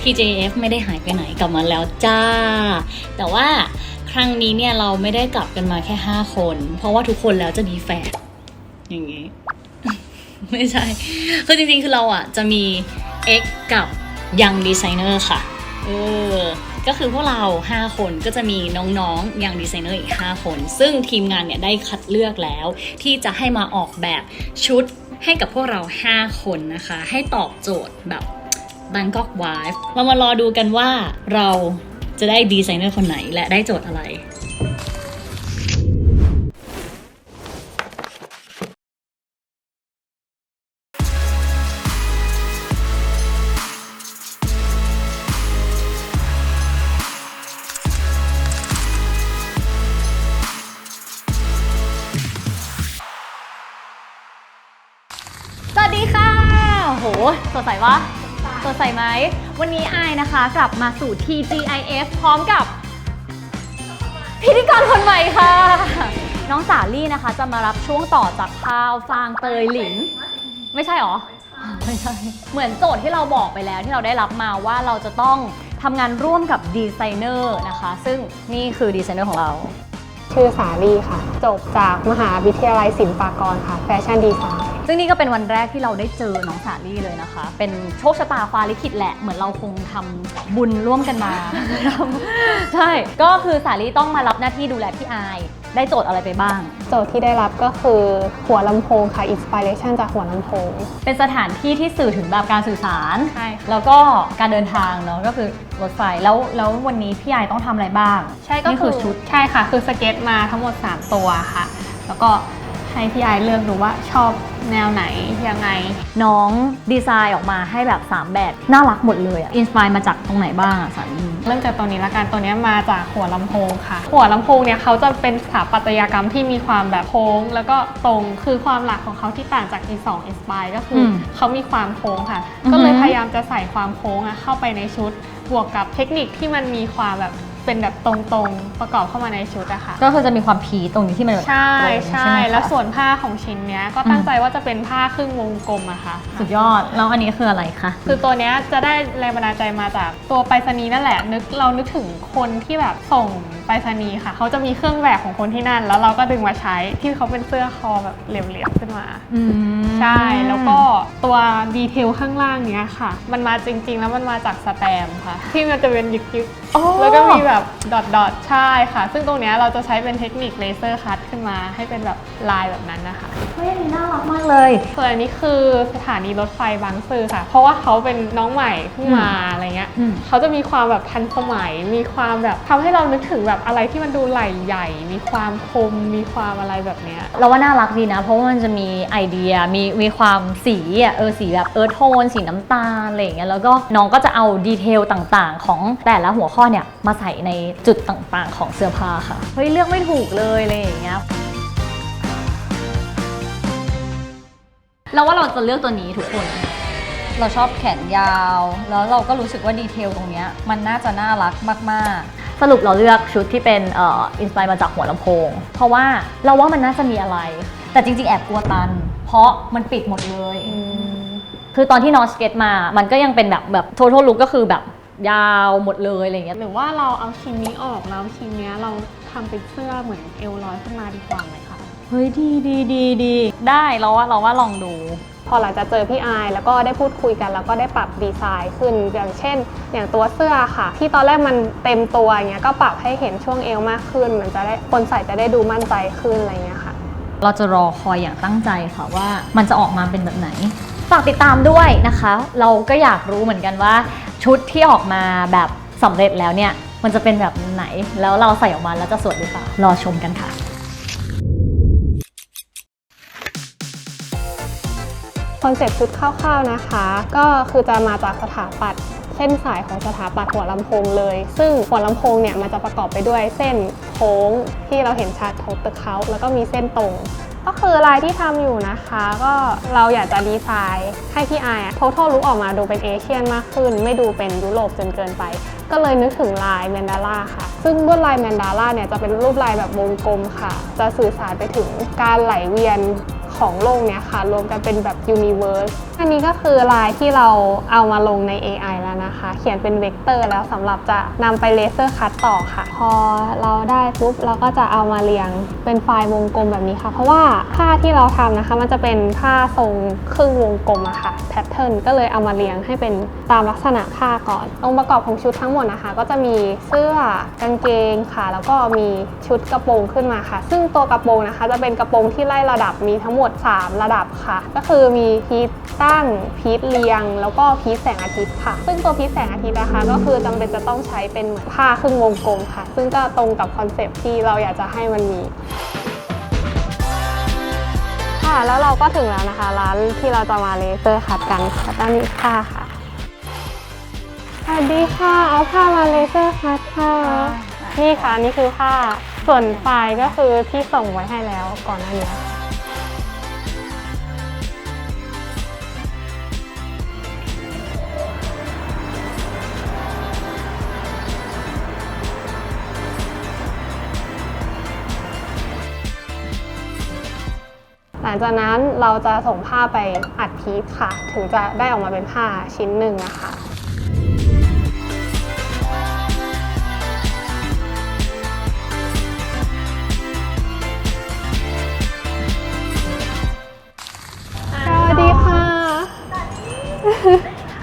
TJF ไม่ได้หายไปไหนกลับมาแล้วจ้า แต่ว่าครั้งนี้เนี่ยเราไม่ได้กลับกันมาแค่ 5 คน เพราะว่าทุกคนแล้วจะมีแฝดอย่างงี้ ไม่ใช่ คือจริงๆ คือเราอะจะมี X กับ Young Designer ค่ะ เออ ก็คือพวกเรา 5 คนก็จะมีน้องๆ Young Designer อีก 5 คน ซึ่งทีมงานเนี่ยได้คัดเลือกแล้ว ที่จะให้มาออกแบบชุดให้กับพวกเรา 5 คนนะคะ ให้ตอบโจทย์แบบ Bangkok Vibe เรามารอดูกันว่าเราจะได้ดีไซเนอร์คนไหนและได้โจทย์อะไร สวัสดีค่ะ โห สดใสวะ สดใสไหม วันนี้อายนะคะกลับมาสู่ TGIF พร้อมกับ พิธีกรคนใหม่ค่ะ น้องสาลี่นะคะจะมารับช่วงต่อจากพาวฟางเตยหลิน ไม่ใช่หรอ ไม่ใช่ เหมือนโจทย์ที่เราบอกไปแล้วที่เราได้รับมาว่าเราจะต้องทำงานร่วมกับดีไซเนอร์นะคะ ซึ่งนี่คือดีไซเนอร์ของเรา ชื่อสาลีค่ะ จบจากมหาวิทยาลัยศิลปากรค่ะ แฟชั่นดีไซน์ซึ่งนี่ก็เป็นวันแรกที่เราได้เจอน้องสาลี่เลยนะคะ เป็นโชคชะตาฟ้าลิขิตแหละเหมือนเราคงทำบุญร่วมกันมา ใช่ ก็คือสาลี่ต้องมารับหน้าที่ดูแลพี่อาย ได้โจทย์อะไรไปบ้าง โจทย์ที่ได้รับก็คือหัวลำโพงค่ะอินสปิเรชันจากหัวลำโพง เป็นสถานที่ที่สื่อถึงแบบการสื่อสาร ใช่ แล้วก็การเดินทางเนาะก็คือรถไฟแล้วแล้ววันนี้พี่อายต้องทำอะไรบ้าง ใช่ก็นี่คือชุดใช่ค่ะ คือสเก็ตมาทั้งหมด 3 ตัวค่ะ แล้วก็ ให้พี่ไอเลือกดูว่าชอบแนวไหนยังไง น้องดีไซน์ออกมาให้แบบ 3 แบบ น่ารักหมดเลยอะอินสปายมาจากตรงไหนบ้างอะสาลี่เริ่มจากตัวนี้ละกันตัวนี้มาจากหัวลำโพงค่ะ หัวลำโพงเนี่ยเขาจะเป็นสถาปัตยกรรมที่มีความแบบโค้ง แล้วก็ตรงคือความหลักของเขาที่ต่างจาก E2 Inspire ก็คืออมเขามีความโค้งค่ะอือฮึก็เลยพยายามจะใส่ความโค้งอะเข้าไปในชุด บวกกับเทคนิคที่มันมีความแบบ เป็นแบบตรงๆประกอบเข้ามาในชุดอะค่ะ ก็คือจะมีความพีตรงนี้ที่มันแบบใช่ตรงใช่ ไหมคะแล้วส่วนผ้าของชิ้นเนี้ยก็ตั้งใจว่าจะเป็นผ้าครึ่งวงกลมอะค่ะ สุดยอด แล้วอันนี้คืออะไรคะ คือตัวเนี้ยจะได้แรงบันดาลใจมาจากตัวไปรษณีย์นั่นแหละนึกเรานึกถึงคนที่แบบส่ง ไปรษณีย์ค่ะ เขาจะมีเครื่องแบบของคนที่นั่น แล้วเราก็ดึงมาใช้ที่เขาเป็นเสื้อคอแบบเหลี่ยมๆขึ้นมา อืมใช่ แล้วก็ตัวดีเทลข้างล่างเนี้ยค่ะ มันมาจริงๆ แล้วมันมาจากสแตมป์ค่ะ ที่มันจะเป็นยึกโอ้ๆ แล้วก็มีแบบดอทดอทใช่ค่ะ ซึ่งตรงเนี้ยเราจะใช้เป็นเทคนิคเลเซอร์คัตขึ้นมาให้เป็นแบบลายแบบนั้นนะคะ เฮ้ยอันนี้น่ารักมากเลย ส่วนอันนี้คือสถานีรถไฟบางซื่อค่ะ เพราะว่าเขาเป็นน้องใหม่เพิ่งมาอะไรเงี้ย อืม เขาจะมีความแบบทันสมัย มีความแบบทำให้เรานึกถึงแบบอะไรที่มันดูไหล่ใหญ่ มีความคม มีความอะไรแบบเนี้ย เราว่าน่ารักดีนะ เพราะว่ามันจะมีไอเดียมีมีความสีอะเออสีแบบเอิร์ธโทนสีน้ำตาลอะไรอย่างเงี้ยแล้วก็น้องก็จะเอาดีเทลต่างๆ ของแต่ละหัวข้อเนี่ยมาใส่ในจุดต่างๆ ของเสื้อผ้าค่ะเฮ้ยเลือกไม่ถูกเลยอะไรอย่างเงี้ยเราว่าเราจะเลือกตัวนี้ทุกคน เราชอบแขนยาว แล้วเราก็รู้สึกว่าดีเทลตรงเนี้ยมันน่าจะน่ารักมากๆ สรุปเราเลือกชุดที่เป็นเอ่ออินสปายมาจากหัวลำโพง เพราะว่าเราว่ามันน่าจะมีอะไร แต่จริงๆ แอบกลัวตัน เพราะมันปิดหมดเลย คือตอนที่น้องสเก็ตมา มันก็ยังเป็นแบบแบบท t a l look ก็คือแบบยาวหมดเลยอะไรอย่างเงี้ย หรือว่าเราเอาชิ้นนี้ออกแล้วชิ้นเนี้ยเราทำเป็นเสื้อเหมือนเอวลอยขึ้นมาดีกว่าไหมคะ เฮ้ยดีดีดีดีได้เราว่าเราว่าลองดู พอหลังจากเจอพี่อายแล้วก็ได้พูดคุยกัน แล้วก็ได้ปรับดีไซน์ขึ้น อย่างเช่น อย่างตัวเสื้อค่ะ ที่ตอนแรกมันเต็มตัวอย่างเงี้ยก็ปรับให้เห็นช่วงเอวมากขึ้น มันจะได้คนใส่จะได้ดูมั่นใจขึ้นอะไรเงี้ยค่ะ เราจะรอคอยอย่างตั้งใจค่ะว่ามันจะออกมาเป็นแบบไหนฝากติดตามด้วยนะคะ เราก็อยากรู้เหมือนกันว่า ชุดที่ออกมาแบบสำเร็จแล้วเนี่ย มันจะเป็นแบบไหน แล้วเราใส่ออกมาแล้วจะสวยหรือเปล่ารอชมกันค่ะ คอนเซ็ปต์ชุดคร่าวๆนะคะ ก็คือจะมาจากสถาปัตย์เส้นสายของสถาปัตย์หัวลำโพงเลย ซึ่งหัวลำโพงเนี่ยมันจะประกอบไปด้วยเส้นโค้งที่เราเห็นชัดของตึกเขาแล้วก็มีเส้นตรงก็คือลายที่ทำอยู่นะคะ ก็เราอยากจะดีไซน์ให้พี่ไออะท total look ออกมาดูเป็นเอเชียนมากขึ้น ไม่ดูเป็นยุโรปจนเกินไป ก็เลยนึกถึงลายแมนดาร่าค่ะ ซึ่งลวดลายแมนดาร่าเนี่ยจะเป็นรูปลายแบบวงกลมค่ะ จะสื่อสารไปถึงการไหลเวียน ของโลกเนี่ยค่ะ รวมกันเป็นแบบยูนิเวอร์สอันนี้ก็คือลายที่เราเอามาลงใน AI แล้วนะคะ เขียนเป็นเวกเตอร์แล้วสำหรับจะนำไปเลเซอร์คัตต่อค่ะ พอเราได้ปุ๊บเราก็จะเอามาเรียงเป็นไฟล์วงกลมแบบนี้ค่ะ เพราะว่าผ้าที่เราทำนะคะ มันจะเป็นผ้าทรงครึ่งวงกลมอะค่ะแพทเทิร์นก็เลยเอามาเรียงให้เป็นตามลักษณะผ้าก่อน องค์ประกอบของชุดทั้งหมดนะคะ ก็จะมีเสื้อกางเกงค่ะ แล้วก็มีชุดกระโปรงขึ้นมาค่ะ ซึ่งตัวกระโปรงนะคะ จะเป็นกระโปรงที่ไล่ระดับมีทั้งหมด 3 ระดับค่ะ ก็คือมีพีทตั้งพีทเรียง แล้วก็พีทแสงอาทิตย์ค่ะ ซึ่งตัวพีทแสงอาทิตย์นะคะ ก็คือจำเป็นจะต้องใช้เป็นเหมือนผ้าครึ่งวงกลมค่ะ ซึ่งก็ตรงกับคอนเซปต์ที่เราอยากจะให้มันมีค่ะแล้วเราก็ถึงแล้วนะคะ ร้านที่เราจะมาเลเซอร์คัดกันค่ะด้านนี้ค่ะค่ะสวัสดีค่ะเอาผ้ามาเลเซอร์คัดค่ะนี่ค่ะนี่คือผ้าส่วนไฟล์ก็คือที่ส่งไว้ให้แล้วก่อนหน้านี้ ลังจากนั้นเราจะส่งผ้าไปอัดพีทค่ะ ถึงจะได้ออกมาเป็นผ้าชิ้นหนึ่งนะคะสวัสดีค่ะ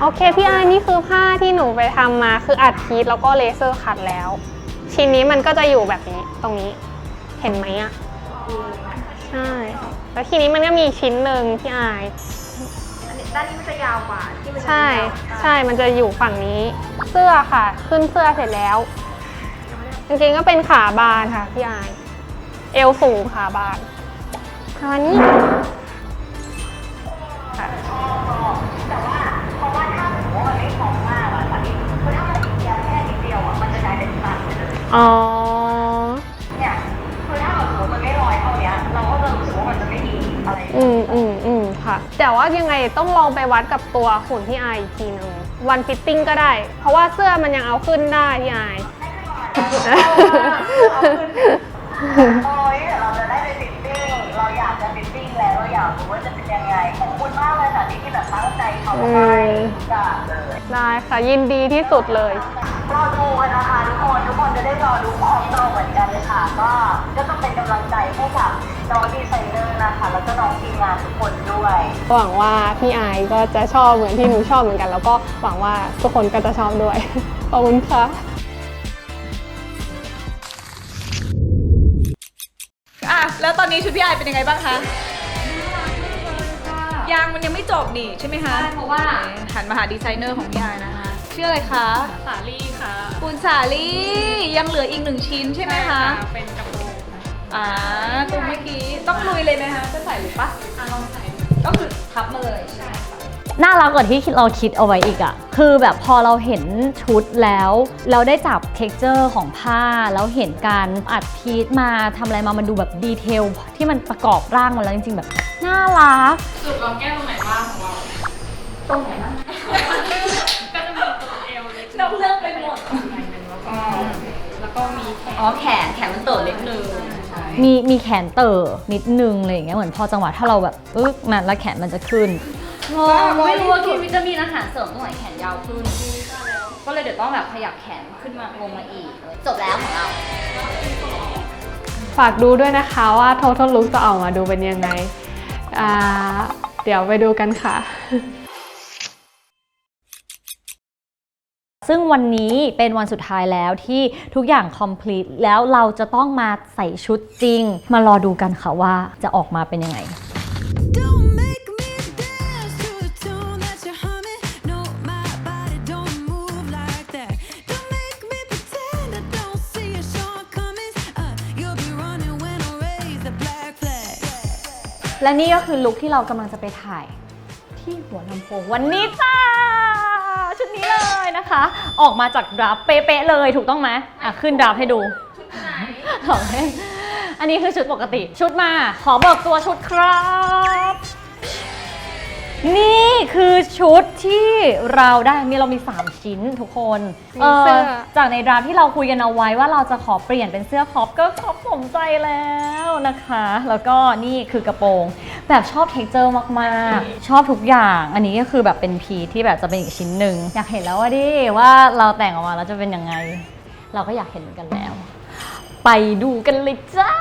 โอเคพี่ไอายนี่คือผ้าที่หนูไปทำมาคืออัดพีทแล้วก็เลเซอร์คัดแล้ว ชิ้นนี้มันก็จะอยู่แบบนี้ตรงนี้ เห็นไหมอะใช่ แล้วทีนี้มันก็มีชิ้นหนึ่งพี่ไอายด้านนี้มันจะยาวกว่าที่มันจะใช่ใช่มันจะอยู่ฝั่งนี้ เสื้อค่ะ ขึ้นเสื้อเสร็จแล้วจริงๆก็เป็นขาบานค่ะพี่ไอาย เอวสูงขาบานประมาณนี้ค่ะแต่ อืมอืมอืมค่ะ แต่ว่ายังไงต้องลองไปวัดกับตัวหุ่นพี่ไอายอีกทีหนึงวันฟิตติ้งก็ได้ เพราะว่าเสื้อมันยังเอาขึ้นได้พี่ไอายโอ้ยเดี๋ยวเราจะได้ไปฟิตติ้ง เราอยากจะฟิตติ้งแล้วเราอยากรู้ว่าจะเป็นยังไง ขอบคุณมากเลยค่ะที่ที่แบบตั้งใจทำให้กะเลยได้ค่ะยินดีที่สุดเลย รอดูกันนะคะทุกคน ทุกคนจะได้รอดูพร้อมเราเหมือนกันเลยค่ะ ก็ ก็ต้องเป็นกำลังใจให้กับ น้องดีไซเนอร์นะคะ แล้วก็น้องทีมงานทุกคนด้วย หวังว่าพี่ไอายก็จะชอบเหมือนที่หนูชอบเหมือนกัน แล้วก็หวังว่าทุกคนก็จะชอบด้วย ขอบคุณค่ะอะ แล้วตอนนี้ชุดพี่ไอเป็นยังไงบ้างคะยางมันยังไม่จบนี่ใช่ไหมคะใช่เพราะว่าหันมาหาดีไซเนอร์ของพี่ไอนะคะชื่ออะไรคะ สาลี่ค่ะ คุณสาลี่ยังเหลืออีกหนึ่งชิ้นใช่ไหมคะ เป็นกระโปรงอ่าตัวเมื่อกี้ต้องลุยเลยไหมคะจะใส่หรือปะอะลองใส่ก็คือทับมาเลยใช่น่ารักกว่าที่เราคิดเอาไว้อีกอะคือแบบพอเราเห็นชุดแล้ว เราได้จับเท็กเจอร์ของผ้า แล้วเห็นการอัดพีทมาทำอะไรมามันดูแบบดีเทล ที่มันประกอบร่างมาแล้วจริงๆแบบ น่ารักจุดลองแก้ตรงไหนบ้างของเราตรงไหนบ้างก็จะมีตัวเอวเล็กเราเลือกไปหมดแล้วก็แล้วก็มีแขนอ๋อแขนแขนมันเติร์เล็กนึงใช่ มีมีแขนเต๋อนิดนึงอะไรอย่างเงี้ยเหมือนพอจังหวะถ้าเราแบบอึ๊กมาแล้วแขนมันจะขึ้นไม่รู้ว่ากินวิตามินอาหารเสริมตรงไหนแขนยาวขึ้นก็เลยเดี๋ยวต้องแบบขยับแขนขึ้นมาลงมาอีก จบแล้วของเรา ฝากดูด้วยนะคะว่า Total Look จะออกมาดูเป็นยังไงอ่าเดี๋ยวไปดูกันค่ะ ซึ่งวันนี้เป็นวันสุดท้ายแล้วที่ทุกอย่าง complete แล้วเราจะต้องมาใส่ชุดจริง มารอดูกันค่ะว่าจะออกมาเป็นยังไง Don't make me dance to a tune that you're humming. No, my body don't move like that. Don't make me pretend I don't see your shortcomings. Uh, you'll be running when I raise the black flag. และนี่ก็คือลุคที่เรากำลังจะไปถ่าย ที่หัวลำโพงวันนี้จ้าชุดนี้เลย นะคะ ออกมาจากดราฟเป๊ะๆเลยถูกต้องไหมอะขึ้นดราฟให้ดูชุดไหนอันนี้คือชุดปกติชุดมา ขอเบิกตัวชุดครับ นี่คือชุดที่เราได้มีเรามี 3 ชิ้นทุกคนมีเสื้อ จากในดราฟที่เราคุยกันเอาไว้ว่าเราจะขอเปลี่ยนเป็นเสื้อครอปก็ครอปสมใจแล้วนะคะ แล้วก็นี่คือกระโปรง แบบชอบเท็กเจอร์มากๆ ชอบทุกอย่าง อันนี้ก็คือแบบเป็นพีที่แบบจะเป็นอีกชิ้นหนึ่งอยากเห็นแล้วว่าดิว่าเราแต่งออกมาแล้วจะเป็นยังไง เราก็อยากเห็นเหมือนกันแล้ว ไปดูกันเลยจ้า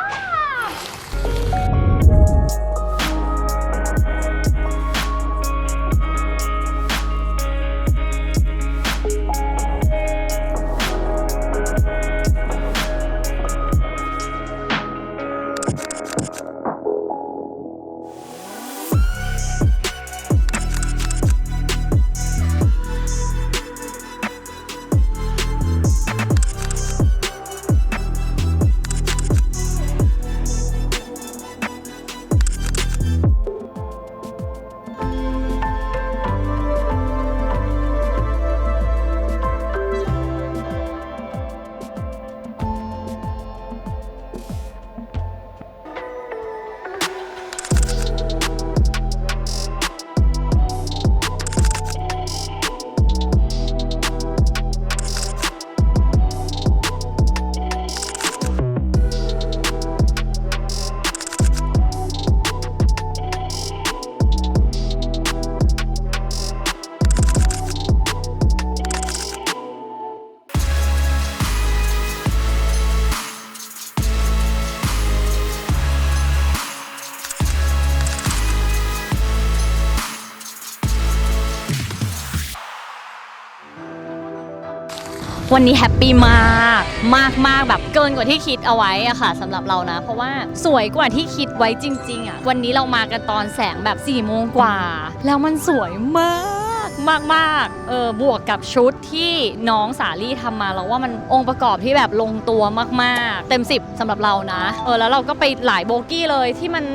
วันนี้แฮปปี้มากมากมากแบบเกินกว่าที่คิดเอาไว้อะค่ะสำหรับเรานะ เพราะว่าสวยกว่าที่คิดไว้จริง ๆอะวันนี้เรามากันตอนแสงแบบ4ี่โมงกว่า แล้วมันสวยมากมากมากเออบวกกับชุดที่น้องสาลี่ทำมาเราว่ามันองค์ประกอบที่แบบลงตัวมากๆ เต็ม 10สำหรับเรานะ เออแล้วเราก็ไปหลายโบกี้เลยที่มัน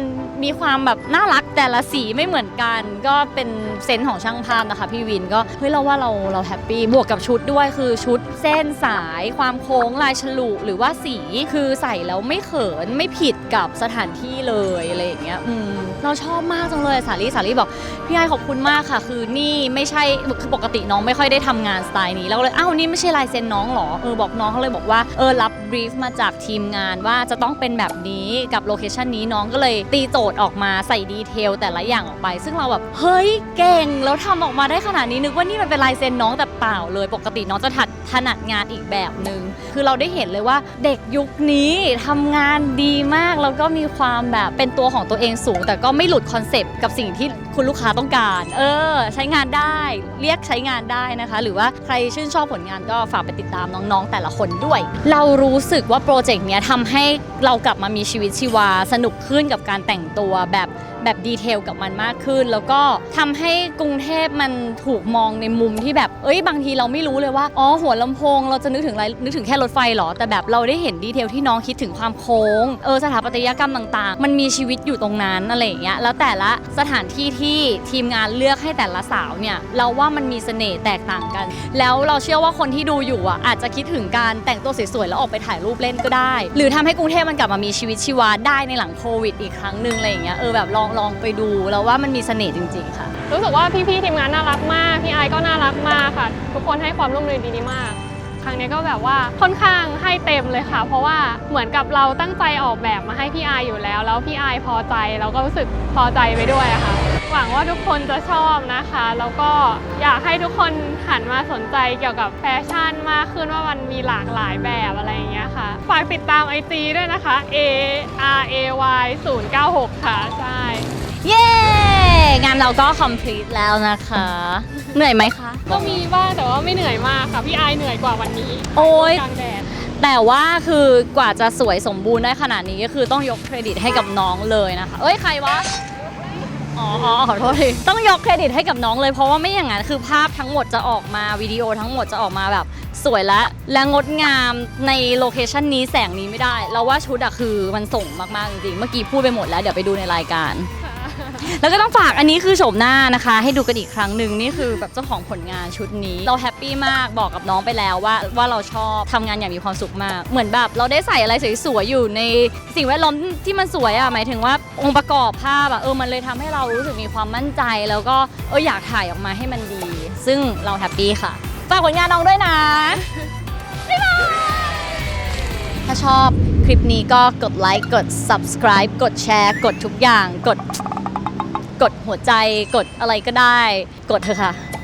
มีความแบบน่ารักแต่ละสีไม่เหมือนกัน ก็เป็นเซนส์ของช่างภาพนะคะ พี่วินก็เฮ้ยเราว่าเราเราแฮปปี้บวกกับชุดด้วยคือชุดเส้นสาย ความโค้งลายฉลุหรือว่าสีคือใส่แล้วไม่เขินไม่ผิดกับสถานที่เลยอะไรอย่างเงี้ยอืมเราชอบมากจังเลยสาลี่สาลี่บอกพี่ไอขอบคุณมากค่ะ คือนี่ไม่ใช่คือปกติน้องไม่ค่อยได้ทำงานสไตล์นี้แล้วก็เลยอ้าวนี่ไม่ใช่ลายเซ็นน้องเหรอเออบอกน้องเขาเลยบอกว่าเออรับบรีฟมาจากทีมงานว่าจะต้องเป็นแบบนี้กับโลเคชันนี้น้องก็เลยตีโจทย์ออกมาใส่ดีเทลแต่ละอย่างออกไป ซึ่งเราแบบเฮ้ยเก่งแล้วทำออกมาได้ขนาดนี้นึกว่านี่มันเป็นลายเซ็นน้องแต่เปล่าเลยปกติน้องจะถัดถนัดงานอีกแบบหนึ่งคือเราได้เห็นเลยว่าเด็กยุคนี้ทำงานดีมากแล้วก็มีความแบบเป็นตัวของตัวเองสูง แต่ก็ไม่หลุดคอนเซปต์กับสิ่งที่คุณลูกค้าต้องการ เออ ใช้งานได้ เรียกใช้งานได้นะคะ หรือว่าใครชื่นชอบผลงานก็ฝากไปติดตามน้องๆ แต่ละคนด้วย เรารู้สึกว่าโปรเจกต์เนี้ยทำให้เรากลับมามีชีวิตชีวาสนุกขึ้นกับการแต่งตัวแบบ แบบดีเทลกับมันมากขึ้น แล้วก็ทำให้กรุงเทพมันถูกมองในมุมที่แบบ เอ้ยบางทีเราไม่รู้เลยว่า อ๋อหัวลำโพง เราจะนึกถึงอะไรนึกถึงแค่รถไฟเหรอ แต่แบบเราได้เห็นดีเทลที่น้องคิดถึงความโค้ง เออสถาปัตยกรรมต่างๆ มันมีชีวิตอยู่ตรงนั้นอะไรอย่างเงี้ย แล้วแต่ละสถานที่ที่ทีมงานเลือกให้แต่ละสาวเนี่ยเราว่ามันมีเสน่ห์แตกต่างกัน แล้วเราเชื่อว่าคนที่ดูอยู่อะอาจจะคิดถึงการแต่งตัวสวยๆแล้วออกไปถ่ายรูปเล่นก็ได้ หรือทำให้กรุงเทพมันกลับมามีชีวิตชีวาได้ในหลังโควิดอีกครั้งหนึ่งอะไรอย่างเงี้ยเออแบบลองลองไปดูแล้วว่ามันมีเสน่ห์จริง ๆ ค่ะ รู้สึกว่าพี่ๆทีมงานน่ารักมาก พี่ไอก็น่ารักมากค่ะ ทุกคนให้ความร่วมมือดีมาก รั้งนี้ก็แบบว่าค่อนข้างให้เต็มเลยค่ะ เพราะว่าเหมือนกับเราตั้งใจออกแบบมาให้พี่ไออยู่แล้ว แล้วพี่ไอพอใจเราก็รู้สึกพอใจไปด้วยค่ะ หวังว่าทุกคนจะชอบนะคะ แล้วก็อยากให้ทุกคนหันมาสนใจเกี่ยวกับแฟชั่นมากขึ้นว่ามันมีหลากหลายแบบอะไรอย่างเงี้ยค่ะ ฝากติดตาม IG ด้วยนะคะ A R A Y 096 ค่ะ ใช่ เย้ งานเราก็ complete แล้วนะคะ เหนื่อยไหมคะ ก็มีบ้างแต่ว่าไม่เหนื่อยมากค่ะ พี่ไอายเหนื่อยกว่าวันนี้โอ๊ย กลางแดด แต่ว่าคือกว่าจะสวยสมบูรณ์ได้ขนาดนี้ก็คือต้องยกเครดิตให้กับน้องเลยนะคะ เอ้ยใครวะ อ๋ออ๋อขอโทษทีต้องยกเครดิตให้กับน้องเลยเพราะว่าไม่อย่างนั้นคือภาพทั้งหมดจะออกมาวิดีโอทั้งหมดจะออกมาแบบสวยและและงดงามในโลเคชันนี้แสงนี้ไม่ได้ เราว่าชุดอะคือมันส่งมากๆจริงๆเมื่อกี้พูดไปหมดแล้วเดี๋ยวไปดูในรายการ แล้วก็ต้องฝากอันนี้คือโฉมหน้านะคะ ให้ดูกันอีกครั้งหนึ่งนี่คือแบบเจ้าของผลงานชุดนี้ เราแฮปปี้มากบอกกับน้องไปแล้วว่าว่าเราชอบทำงานอย่างมีความสุขมาก เหมือนแบบเราได้ใส่อะไรสวยๆอยู่ในสิ่งแวดล้อมที่มันสวยอะหมายถึงว่าองค์ประกอบภาพอะเออมันเลยทำให้เรารู้สึกมีความมั่นใจ แล้วก็เอออยากถ่ายออกมาให้มันดี ซึ่งเราแฮปปี้ค่ะฝากผลงานน้องด้วยนะ ถ้าชอบคลิปนี้ก็กดไลค์ กด subscribe กดแชร์ กดทุกอย่าง กด กดหัวใจกดอะไรก็ได้ กดเถอะค่ะ